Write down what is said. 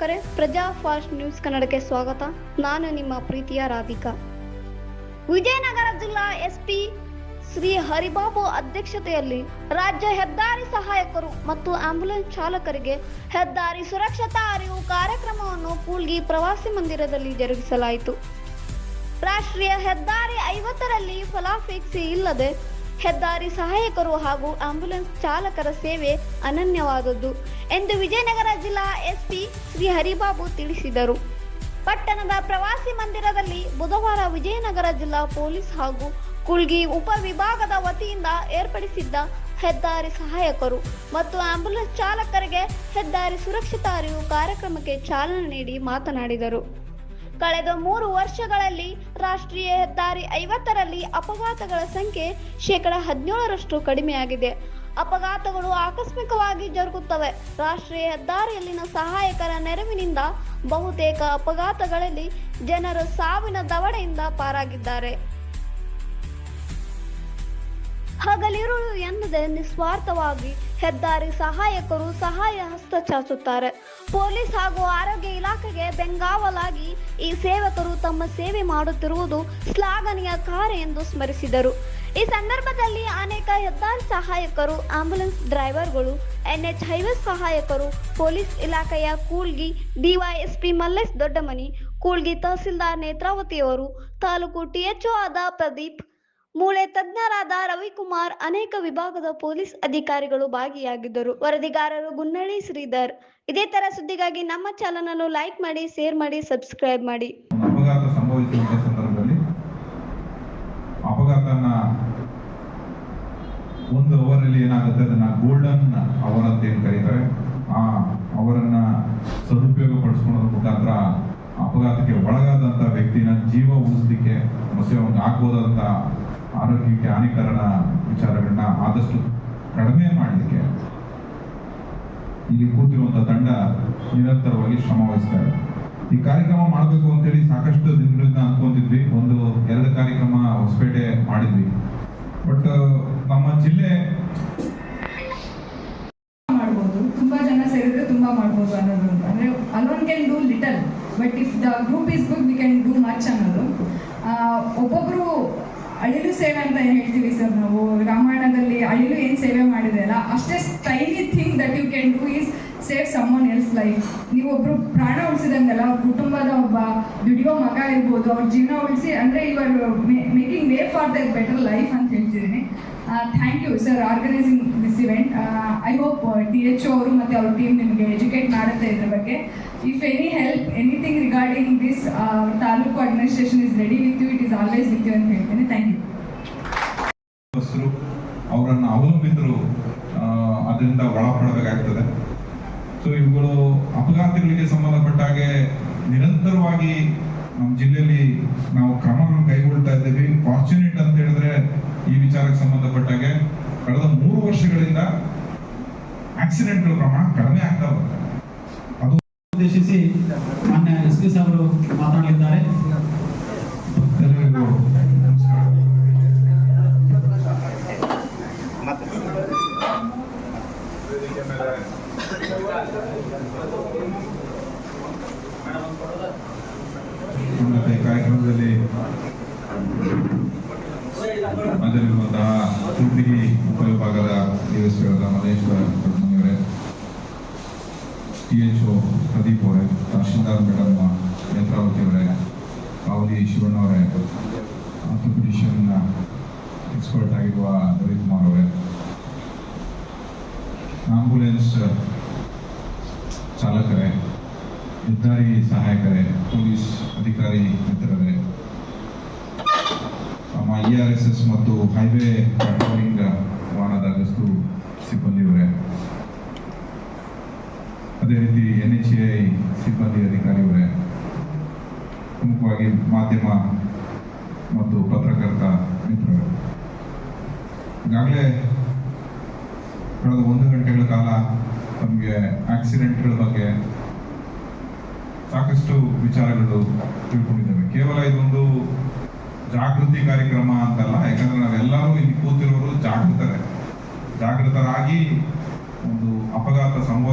ವೀಕ್ಷಕರೇ, ಪ್ರಜಾ fast news ಕನ್ನಡಕ್ಕೆ ಸ್ವಾಗತ. ನಾನು ನಿಮ್ಮ ಪ್ರೀತಿಯ ರಾಧಿಕಾ. ವಿಜಯನಗರ ಜಿಲ್ಲಾ ಎಸ್ಪಿ ಶ್ರೀ ಹರಿಬಾಬು ಅಧ್ಯಕ್ಷತೆಯಲ್ಲಿ ರಾಜ್ಯ ಹೆದ್ದಾರಿ ಸಹಾಯಕರು ಮತ್ತು ಆಂಬ್ಯುಲೆನ್ಸ್ ಚಾಲಕರಿಗೆ ಹೆದ್ದಾರಿ ಸುರಕ್ಷತಾ ಅರಿವು ಕಾರ್ಯಕ್ರಮವನ್ನು ಕೂಲ್ಗಿ ಪ್ರವಾಸಿ ಮಂದಿರದಲ್ಲಿ ಜರುಗಿಸಲಾಯಿತು. ರಾಷ್ಟ್ರೀಯ ಹೆದ್ದಾರಿ ಐವತ್ತರಲ್ಲಿ ಫಲಾಪೇಕ್ಷೆ ಇಲ್ಲದೆ ಹೆದ್ದಾರಿ ಸಹಾಯಕರು ಹಾಗೂ ಆಂಬ್ಯುಲೆನ್ಸ್ ಚಾಲಕರ ಸೇವೆ ಅನನ್ಯವಾದದ್ದು ಎಂದು ವಿಜಯನಗರ ಜಿಲ್ಲಾ ಎಸ್ಪಿ ಶ್ರೀ ಹರಿಬಾಬು ತಿಳಿಸಿದರು. ಪಟ್ಟಣದ ಪ್ರವಾಸಿ ಮಂದಿರದಲ್ಲಿ ಬುಧವಾರ ವಿಜಯನಗರ ಜಿಲ್ಲಾ ಪೊಲೀಸ್ ಹಾಗೂ ಕುಲ್ಗಿ ಉಪವಿಭಾಗದ ವತಿಯಿಂದ ಏರ್ಪಡಿಸಿದ್ದ ಹೆದ್ದಾರಿ ಸಹಾಯಕರು ಮತ್ತು ಆಂಬ್ಯುಲೆನ್ಸ್ ಚಾಲಕರಿಗೆ ಹೆದ್ದಾರಿ ಸುರಕ್ಷಿತ ಅರಿವು ಕಾರ್ಯಕ್ರಮಕ್ಕೆ ಚಾಲನೆ ನೀಡಿ ಮಾತನಾಡಿದರು. ಕಳೆದ ಮೂರು ವರ್ಷಗಳಲ್ಲಿ ರಾಷ್ಟ್ರೀಯ ಹೆದ್ದಾರಿ ಐವತ್ತರಲ್ಲಿ ಅಪಘಾತಗಳ ಸಂಖ್ಯೆ ಶೇಕಡ ಹದಿನೇಳರಷ್ಟು ಕಡಿಮೆಯಾಗಿದೆ. ಅಪಘಾತಗಳು ಆಕಸ್ಮಿಕವಾಗಿ ಜರುಗುತ್ತವೆ. ರಾಷ್ಟ್ರೀಯ ಹೆದ್ದಾರಿಯಲ್ಲಿನ ಸಹಾಯಕರ ನೆರವಿನಿಂದ ಬಹುತೇಕ ಅಪಘಾತಗಳಲ್ಲಿ ಜನರು ಸಾವಿನ ದವಡೆಯಿಂದ ಪಾರಾಗಿದ್ದಾರೆ. ಹಗಲಿರುಳು ಎನ್ನದೆ ನಿಸ್ವಾರ್ಥವಾಗಿ ಹೆದ್ದಾರಿ ಸಹಾಯಕರು ಸಹಾಯ ಹಸ್ತ ಚಾಚುತ್ತಾರೆ. ಪೊಲೀಸ್ ಹಾಗೂ ಆರೋಗ್ಯ ಇಲಾಖೆಗೆ ಬೆಂಗಾವಲಾಗಿ ಈ ಸೇವಕರು ತಮ್ಮ ಸೇವೆ ಮಾಡುತ್ತಿರುವುದು ಶ್ಲಾಘನೀಯ ಕಾರ್ಯ ಎಂದು ಸ್ಮರಿಸಿದರು. ಈ ಸಂದರ್ಭದಲ್ಲಿ ಅನೇಕ ಹೆದ್ದಾರಿ ಸಹಾಯಕರು ಆಂಬ್ಯುಲೆನ್ಸ್ ಡ್ರೈವರ್ಗಳು ಎನ್ಎಚ್ ಹೈವೇ ಸಹಾಯಕರು, ಪೊಲೀಸ್ ಇಲಾಖೆಯ ಕೂಲ್ಗಿ ಡಿವೈಎಸ್ಪಿ ಮಲ್ಲೇಶ್ ದೊಡ್ಡಮನಿ, ಕೂಲ್ಗಿ ತಹಸೀಲ್ದಾರ್ ನೇತ್ರಾವತಿಯವರು ತಾಲೂಕು ಟಿಎಚ್ಒ ಆದ ಪ್ರದೀಪ್ ಮೂಳೆ ತಜ್ಞರಾದ ರವಿಕುಮಾರ್ ಅನೇಕ ವಿಭಾಗದ ಪೊಲೀಸ್ ಅಧಿಕಾರಿಗಳು ಭಾಗಿಯಾಗಿದ್ದರು. ವರದಿಗಾರರು ಗುನ್ನಳ್ಳಿ ಶ್ರೀಧರ್. ಇದೇ ತರ ಸುದ್ದಿಗಾಗಿ ನಮ್ಮ ಚಾನಲ್ ಅನ್ನು ಲೈಕ್ ಮಾಡಿ, ಶೇರ್ ಮಾಡಿ, ಸಬ್ಸ್ಕ್ರೈಬ್ ಮಾಡಿ. ಅಪಘಾತ ಸಂಭವಿಸಿದ ಸಂದರ್ಭದಲ್ಲಿ ಅಪಘಾತನ ಒಂದು ಅವರಲ್ಲಿ ಏನಾಗುತ್ತೆ, ಅದನ್ನ ಗೋಲ್ಡನ್ ಅವರ್ ಅಂತ ಏನ್ ಕರೀತಾರೆ, ಆ ಅವರನ್ನ ಸದುಪಯೋಗ ಪಡಿಸ್ಕೊಳ್ಳೋದ್ರ ಮುಖಾಂತರ ಅಪಘಾತಕ್ಕೆ ಒಳಗಾದಂತ ವ್ಯಕ್ತಿನ ಜೀವ ಉಳಿಸ್ಲಿಕ್ಕೆ ಮತ್ತೆ ಆಗ್ಬೋದಾದಂತ ಆರೋಗ್ಯಕ್ಕೆ ಹಾನಿಕರಣ ವಿಚಾರಗಳನ್ನ ಆದಷ್ಟು ಕಡಿಮೆ ಮಾಡಲಿಕ್ಕೆ ಇಲ್ಲಿ ಕೂತಿರುವಂತ ತಂಡ ನಿರಂತರವಾಗಿ ಶ್ರಮ ವಹಿಸ್ತಾ ಈ ಕಾರ್ಯಕ್ರಮ ಮಾಡಬೇಕು ಅಂತೇಳಿ ಸಾಕಷ್ಟು ದಿನಗಳಿಂದ ಅನ್ಕೊಂತಿದ್ವಿ. ಒಂದು ಎರಡು ಕಾರ್ಯಕ್ರಮ ಹೊಸಪೇಟೆ ಮಾಡಿದ್ವಿ. ಬಟ್, ನಮ್ಮ ಜಿಲ್ಲೆ ಮಾಡ್ಬೋದು. ತುಂಬಾ ಜನ ಸೇರಿದ್ರೆ ತುಂಬಾ ಮಾಡ್ಬೋದು ಅನ್ನೋದು. ಅಂದ್ರೆ ದ ಡೂ ಅನ್ನೋದು. ಒಬ್ಬೊಬ್ರು ಅಳಿಲು ಸೇವೆ ಅಂತ ಏನ್ ಹೇಳ್ತೀವಿ ಸರ್ ನಾವು? ರಾಮಾಯಣದಲ್ಲಿ ಅಳಿಲು ಏನ್ ಸೇವೆ ಮಾಡಿದೆ ಅಲ್ಲ? ಅಷ್ಟೇ tiny thing that you can do is save someone else life ನೀವೊಬ್ರು ಪ್ರಾಣ ಉಳಿಸಿದಂಗೆಲ್ಲ ಕುಟುಂಬದ ಒಬ್ಬ ದುಡಿಯೋ ಮಗ ಇರ್ಬೋದು, ಅವ್ರ ಜೀವನ ಉಳಿಸಿ, ಅಂದ್ರೆ ಇವರು making way for their better life ಅಂತ ಹೇಳ್ತಿದ್ದೀನಿ. Thank you sir organising this event I hope T H ಅವರು ಮತ್ತು ಅವ್ರ ಟೀಮ್ ನಿಮಗೆ ಎಜುಕೇಟ್ ಮಾಡುತ್ತೆ ಇದ್ರ ಬಗ್ಗೆ. If any help anything regarding this taluk administration is ready with you is always with ಅಂತ ಹೇಳ್ತೇನೆ ಥ್ಯಾಂಕ್ ಯು ಅವರನ್ನು ಅದರಿಂದ ಒಳಪಡಬೇಕಾಗ್ತದೆ. ಸೊ ಇವುಗಳು ಅಪಘಾತಗಳಿಗೆ ಸಂಬಂಧಪಟ್ಟ ಹಾಗೆ ನಿರಂತರವಾಗಿ ನಮ್ಮ ಜಿಲ್ಲೆಯಲ್ಲಿ ನಾವು ಕ್ರಮಗಳನ್ನು ಕೈಗೊಳ್ತಾ ಇದ್ದೀವಿ. ಫಾರ್ಚುನೇಟ್ ಅಂತ ಹೇಳಿದ್ರೆ ಈ ವಿಚಾರಕ್ಕೆ ಸಂಬಂಧಪಟ್ಟಾಗೆ ಕಳೆದ ಮೂರು ವರ್ಷಗಳಿಂದ ಆಕ್ಸಿಡೆಂಟ್ಗಳ ಪ್ರಮಾಣ ಕಡಿಮೆ ಆಗ್ತಾ ಬರ್ತದೆ ಅದು ಉದ್ದೇಶಿಸಿ ಮಾನ್ಯ ಎಸ್ ಪಿ ಈ ಕಾರ್ಯಕ್ರಮದಲ್ಲಿ ಹಾಜರಿರುವಂತಹ ತುರ್ತಿಗಿ ಉಪವಿಭಾಗದ ಡಿಎಸ್ಪಿಗಳಾದ ಮಲ್ಲೇಶ್ವರ ದೊಡ್ಡಮನಿಯವರೇ ಟಿ ಎಚ್ ಒ ಪ್ರದೀಪ್ ಅವರೇ, ತಹಶೀಲ್ದಾರ್ ಮೇಡಮ್ ನೇತ್ರಾವತಿ ಅವರೇ ಕಾವಲಿ ಶಿವಣ್ಣ ಅವರೇ ಆರ್ಥೋಪಿಡಿಷನ್ ಎಕ್ಸ್ಪರ್ಟ್ ಆಗಿರುವ ರವಿಕುಮಾರ್ ಅವರೇ ಆಂಬುಲೆನ್ಸ್ ಚಾಲಕರೇ ಹೆದ್ದಾರಿ ಸಹಾಯಕರೇ, ಪೊಲೀಸ್ ಅಧಿಕಾರಿ ಮಿತ್ರರೇ, ನಮ್ಮ ಇ ಆರ್ ಎಸ್ ಎಸ್ ಮತ್ತು ಹೈವೇ ಪೆಟ್ರೋಲಿಂಗ್ ವಾಹನದ ಗಸ್ತು ಸಿಬ್ಬಂದಿಯವರೇ. ಅದೇ ರೀತಿ ಎನ್ ಎಚ್ ಐ ಸಿಬ್ಬಂದಿ ಅಧಿಕಾರಿಯವರೇ. ಪ್ರಮುಖವಾಗಿ ಮಾಧ್ಯಮ ಮತ್ತು ಪತ್ರಕರ್ತ ಮಿತ್ರರು. ಈಗಾಗಲೇ ಕಳೆದ ಒಂದು ಗಂಟೆಗಳ ಕಾಲ ನಮಗೆ ಆಕ್ಸಿಡೆಂಟ್ಗಳ ಬಗ್ಗೆ ಸಾಕಷ್ಟು ವಿಚಾರಗಳು ತಿಳ್ಕೊಂಡಿದ್ದೇವೆ. ಕೇವಲ ಇದೊಂದು ಜಾಗೃತಿ ಕಾರ್ಯಕ್ರಮ ಅಂತಲ್ಲ, ಯಾಕಂದ್ರೆ ನಾವೆಲ್ಲರೂ ಇಲ್ಲಿ ಕೂತಿರೋರು ಜಾಗೃತರೇ. ಜಾಗೃತರಾಗಿ ಒಂದು ಅಪಘಾತ ಸಂಭವ